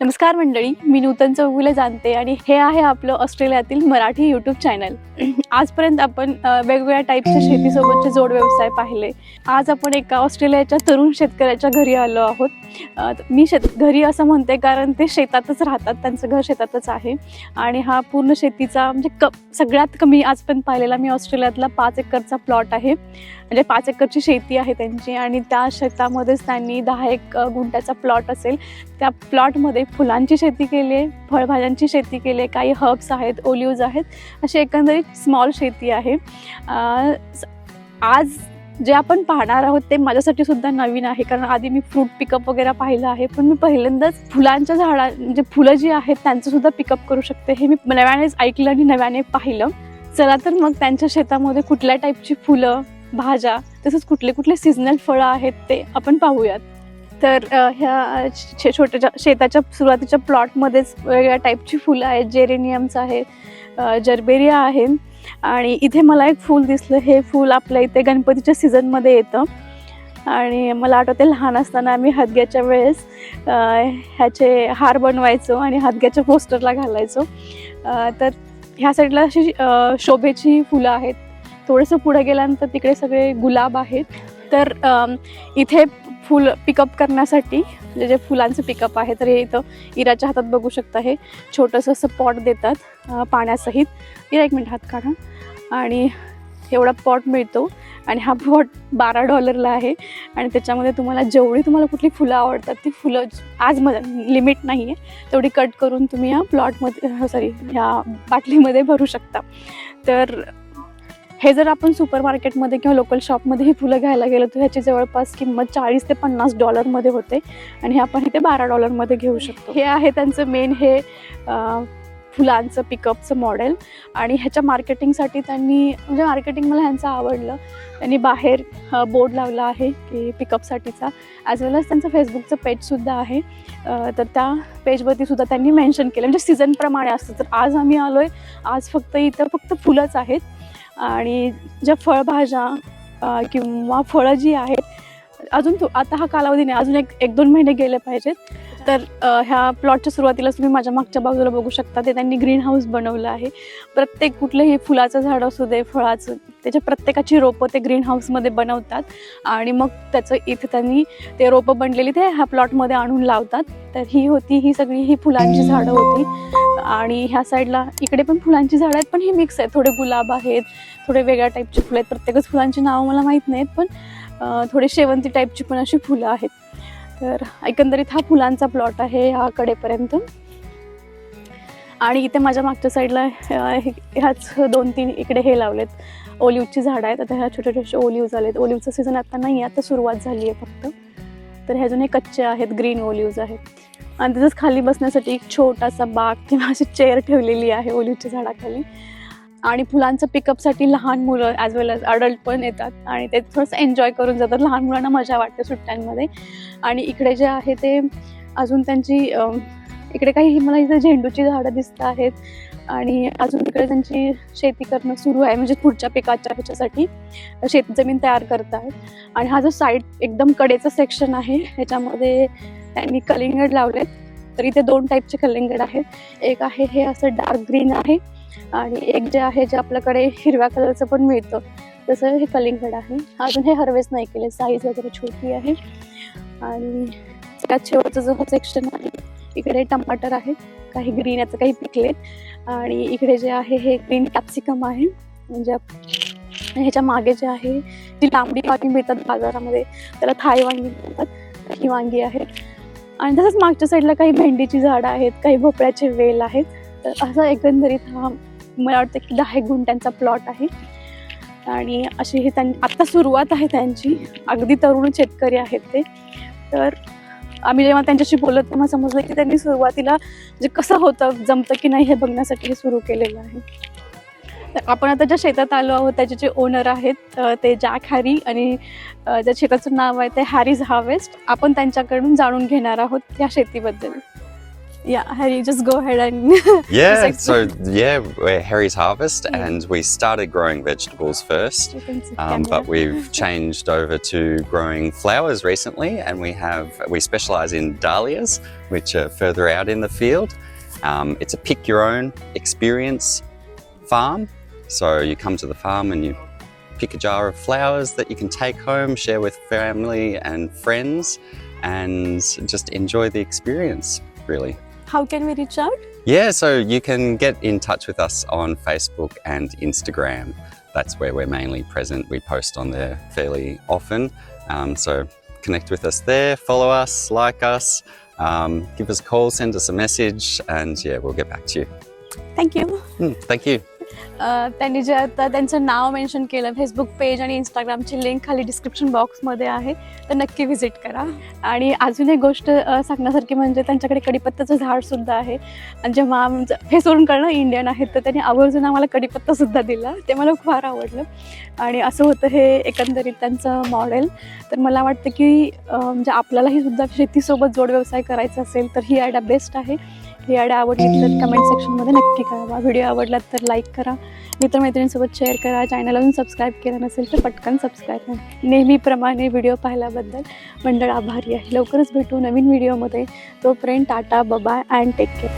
नमस्कार मंडळी मी नूतन चौगुले जाणते आणि हे आहे आपलं ऑस्ट्रेलियातील मराठी यूट्यूब चॅनल आजपर्यंत आपण वेगवेगळ्या टाईपच्या शेतीसोबतचे जोड व्यवसाय पाहिले. आज आपण एका ऑस्ट्रेलियाच्या तरुण शेतकऱ्याच्या घरी आलो आहोत. मी शेत घरी असं म्हणते कारण ते शेतातच राहतात त्यांचं घर शेतातच आहे. आणि हा पूर्ण शेतीचा म्हणजे क सगळ्यात कमी आजपर्यंत पाहिलेला मी ऑस्ट्रेलियातला पाच एकरचा प्लॉट आहे. म्हणजे पाच एकरची शेती आहे त्यांची आणि त्या शेतामध्येच त्यांनी दहा एक अ, गुंठ्याचा प्लॉट असेल. त्या प्लॉटमध्ये फुलांची शेती केली आहे. फळभाज्यांची शेती केली आहे. काही हर्ब्स आहेत ओलिव्ज आहेत. अशी एकंदरीत स्मॉल शेती आहे. स- आज जे आपण पाहणार आहोत ते माझ्यासाठी सुद्धा नवीन आहे. कारण आधी मी फ्रूट पिकअप वगैरे पाहिलं आहे. पण मी पहिल्यांदाच फुलांच्या झाडा म्हणजे फुलं जी आहेत त्यांचं सुद्धा पिकअप करू शकते. हे मी नव्यानेच ऐकलं आणि नव्याने पाहिलं. चला तर मग त्यांच्या शेतामध्ये कुठल्या टाईपची फुलं भाज्या तसंच कुठले कुठले सीझनल फळं आहेत ते आपण पाहूयात. तर ह्या छे छोट्याच्या शेताच्या सुरुवातीच्या प्लॉटमध्येच वेगवेगळ्या टाईपची फुलं आहेत. जेरेनियम्स आहे जर्बेरिया आहे. आणि इथे मला एक फूल दिसलं. हे फूल आपल्या इथे गणपतीच्या सीझनमध्ये येतं. आणि मला आठवते लहान असताना आम्ही हदग्याच्या वेळेस ह्याचे हार बनवायचो आणि हदग्याच्या पोस्टरला घालायचो. तर ह्या साईडला अशी शोभेची फुलं आहेत. थोडंसं पुढे गेल्यानंतर तिकडे सगळे गुलाब आहेत. तर इथे फुल पिकअप करण्यासाठी जे जे फुलांचं पिकअप आहे तर हे इथं इराच्या हातात बघू शकता हे. छोटंसं असं पॉट देतात पाण्यासहित. इरा एक मिनिट हात काढा. आणि एवढा पॉट मिळतो. आणि हा पॉट बारा डॉलरला आहे. आणि त्याच्यामध्ये तुम्हाला जेवढी तुम्हाला कुठली फुलं आवडतात ती फुलं आज म लिमिट नाही आहे तेवढी कट करून तुम्ही या प्लॉटमध्ये सॉरी ह्या बाटलीमध्ये भरू शकता. तर हे जर आपण सुपर मार्केटमध्ये किंवा लोकल शॉपमध्ये ही फुलं घ्यायला गेलो तर ह्याची जवळपास किंमत चाळीस ते पन्नास डॉलरमध्ये होते. आणि हे आपण इथे बारा डॉलरमध्ये घेऊ शकतो. हे आहे त्यांचं मेन हे फुलांचं पिकअपचं मॉडेल आणि ह्याच्या मार्केटिंगसाठी त्यांनी म्हणजे मार्केटिंग मला ह्यांचं आवडलं. त्यांनी बाहेर बोर्ड लावला आहे की पिकअपसाठीचा ॲज वेल एज त्यांचं फेसबुकचं पेजसुद्धा आहे. तर त्या पेजवरती सुद्धा त्यांनी मेन्शन केलं. म्हणजे सीझनप्रमाणे असतं. तर आज आम्ही आलो आहे आज फक्त इथं फक्त फुलंच आहेत. आणि ज्या फळभाज्या किंवा फळं जी आहेत अजून आता हा कालावधी नाही अजून एक एक दोन महिने गेले पाहिजेत. तर ह्या प्लॉटच्या सुरुवातीलाच तुम्ही माझ्या मागच्या बाजूला बघू शकता ते त्यांनी ग्रीन हाऊस बनवलं आहे. प्रत्येक कुठलंही फुलाचं झाड असू दे फळाचं त्याच्या प्रत्येकाची रोपं ते ग्रीन हाऊसमध्ये बनवतात. आणि मग त्याचं इथे त्यांनी ते रोपं बनलेली ते ह्या प्लॉटमध्ये आणून लावतात. तर ही होती ही सगळी ही फुलांची झाडं होती. आणि ह्या साईडला इकडे पण फुलांची झाडं आहेत पण ही मिक्स आहेत. थोडे गुलाब आहेत थोडे वेगळ्या टाईपची फुलं आहेत. प्रत्येकच फुलांची नावं मला माहीत नाहीत पण थोडी थोडे शेवंती टाईपची पण अशी फुलं आहेत. तर एकंदरीत हा फुलांचा प्लॉट आहे ह्या कडेपर्यंत आणि इथे माझ्या मागच्या साईडला हे- ह्याच दोन तीन इकडे हे लावलेत. ओलिव्हची झाडं आहेत. आता ह्या छोटे छोटे ओलिव्ज आलेत ओलिव्हचं सीझन आता नाही आहे आता सुरुवात झाली आहे फक्त. तर हे अजून हे कच्चे आहेत ग्रीन ओलिव्ज आहेत. आणि तिथंच खाली बसण्यासाठी एक छोटासा बाग किंवा अशी चेअर ठेवलेली आहे ओलिव्हच्या झाडाखाली. आणि फुलांचं पिकअपसाठी लहान मुलं ॲज वेल एज अडल्ट पण येतात. आणि ते थोडंसं एन्जॉय करून जातात. लहान मुलांना मजा वाटते सुट्ट्यांमध्ये. आणि इकडे जे आहे ते अजून त्यांची इकडे काही मला इथे झेंडूची झाडं दिसत आहेत. आणि अजून तिकडे त्यांची शेती करणं सुरू आहे म्हणजे पुढच्या पिकाच्या ह्याच्यासाठी शेत जमीन तयार करत आहेत आणि हा जो साईड एकदम कडेचा सेक्शन आहे ह्याच्यामध्ये त्यांनी कलिंगड लावलेत. तर इथे दोन टाईपचे कलिंगड आहेत. एक आहे हे असं डार्क ग्रीन आहे आणि एक जे आहे जे आपल्याकडे हिरव्या कलरचं पण मिळतं. तसं हे कलिंगड आहे. अजून हे हरवेस्ट नाही केले साईज वगैरे छोटी आहे. आणि त्यात शेवटचं जो सेक्शन आहे इकडे टमाटर आहेत काही ग्रीन याचं काही पिकलेत आणि इकडे जे आहे हे ग्रीन कॅप्सिकम आहे. म्हणजे ह्याच्या मागे जे आहे जी लांबडी वांगी मिळतात बाजारामध्ये त्याला थाय वांगी म्हणतात. ही वांगी आहेत आणि तसंच मागच्या साईडला काही भेंडीची झाडं आहेत काही भोपळ्याचे वेल आहेत. तर असं एकंदरीत हा मला वाटतं की दहा एक गुंठ्यांचा प्लॉट आहे. आणि अशी ही त्यां आत्ता सुरुवात आहे त्यांची. अगदी तरुण शेतकरी आहेत ते. तर आम्ही जेव्हा त्यांच्याशी बोलत तेव्हा समजलं की त्यांनी सुरुवातीला जे कसं होतं जमतं की नाही हे बघण्यासाठी हे सुरू केलेलं आहे. तर आपण आता ज्या शेतात आलो आहोत त्याचे जे ओनर आहेत ते जॅक हॅरी आणि ज्या शेताचं नाव आहे ते हॅरीज हार्वेस्ट. आपण त्यांच्याकडून जाणून घेणार आहोत या शेतीबद्दल. Yeah, Harry, just go ahead and. yeah, so yeah, we're Harry's Harvest yeah. and we started growing vegetables first. Um, but we've changed over to growing flowers recently and we have, we specialise in dahlias, which are further out in the field. Um, it's a pick your own experience farm. So you come to the farm and you pick a jar of flowers that you can take home, share with family and friends, and just enjoy the experience, really how can we reach out? Yeah, so you can get in touch with us on Facebook and Instagram. That's where we're mainly present. We post on there fairly often. Um, so connect with us there, follow us, like us, um, give us a call, send us a message, and yeah, we'll get back to you. Thank you. Hmm, thank you. त्यांनी जे आता त्यांचं नाव mention केलं Facebook page आणि इंस्टाग्रामची link खाली description बॉक्समध्ये आहे तर नक्की व्हिजिट करा. आणि अजून एक गोष्ट सांगण्यासारखी म्हणजे त्यांच्याकडे कडीपत्त्याचं झाडसुद्धा आहे. आणि जेव्हा हे सोडून करणं इंडियन आहेत तर त्यांनी आवर्जून आम्हाला कडीपत्तासुद्धा दिला. ते मला फार आवडलं. आणि असं होतं हे एकंदरीत त्यांचं मॉडेल तर मला वाटतं की म्हणजे आपल्यालाही सुद्धा शेतीसोबत जोड व्यवसाय करायचा असेल तर ही आयडिया बेस्ट आहे. ही आयडिया आवडली तर कमेंट सेक्शनमध्ये नक्की कळवा. व्हिडिओ आवडला तर लाईक करा. मित्रमैत्रिणींसोबत शेअर करा. चॅनल अजून सबस्क्राईब केलं नसेल तर पटकन सबस्क्राईब करा. नेहमीप्रमाणे व्हिडिओ पाहिल्याबद्दल मंडळ आभारी आहे. लवकरच भेटू नवीन व्हिडिओमध्ये तोपर्यंत tata bye bye and take care